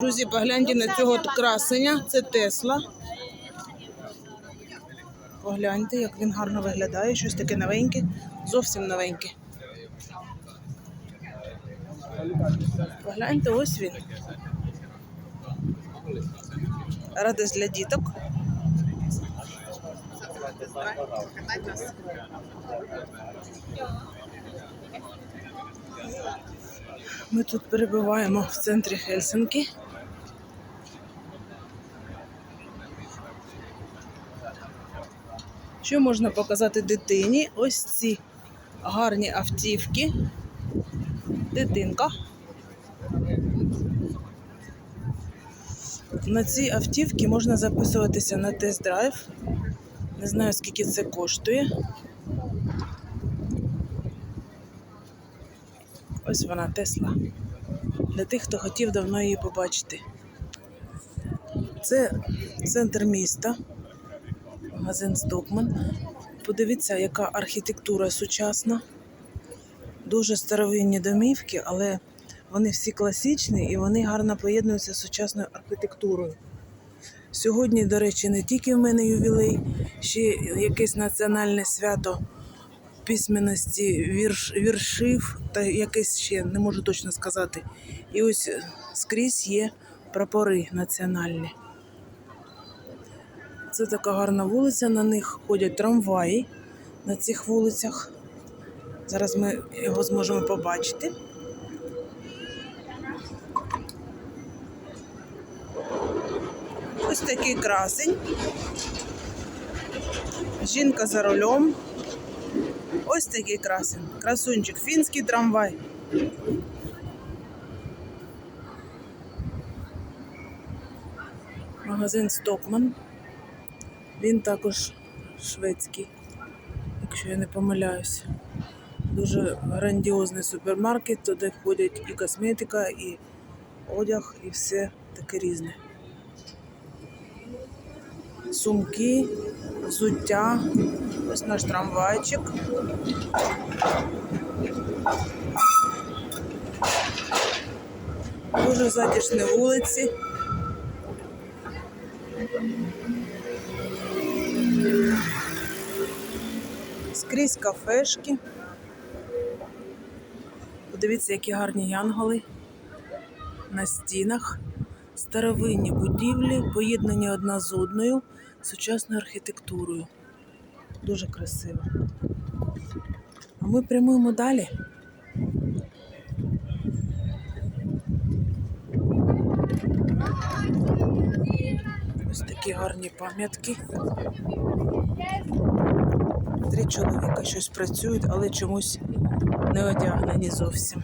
Друзі, погляньте на цього красення. Це Тесла. Погляньте, як він гарно виглядає. Щось таке новеньке, зовсім новеньке. Погляньте, ось він. Радість для діток. Ми тут перебуваємо в центрі Хельсинки. Що можна показати дитині? Ось ці гарні автівки. Дитинка. На ці автівки можна записуватися на тест-драйв. Не знаю, скільки це коштує. Ось вона Тесла. Для тих, хто хотів давно її побачити. Це центр міста, магазин Стокман. Подивіться, яка архітектура сучасна. Дуже старовинні домівки, але вони всі класичні і вони гарно поєднуються з сучасною архітектурою. Сьогодні, до речі, не тільки в мене ювілей, ще якесь національне свято письменності, вірш, віршів та якесь ще не можу точно сказати. І ось скрізь є прапори національні. Це така гарна вулиця, на них ходять трамваї на цих вулицях. Зараз ми його зможемо побачити. Ось такий красень. Жінка за рулем. Ось такий красень. Красунчик. Фінський трамвай. Магазин Стокман. Він також шведський, якщо я не помиляюся. Дуже грандіозний супермаркет, туди входять і косметика, і одяг, і все таке різне. Сумки, взуття, ось наш трамвайчик. Дуже затишні вулиці. Скрізь кафешки. Подивіться, які гарні янголи на стінах. Старовинні будівлі, поєднані одна з одною сучасною архітектурою. Дуже красиво. А ми прямуємо далі. Ось такі гарні пам'ятки. Три чоловіка щось працюють, але чомусь не одягнені зовсім.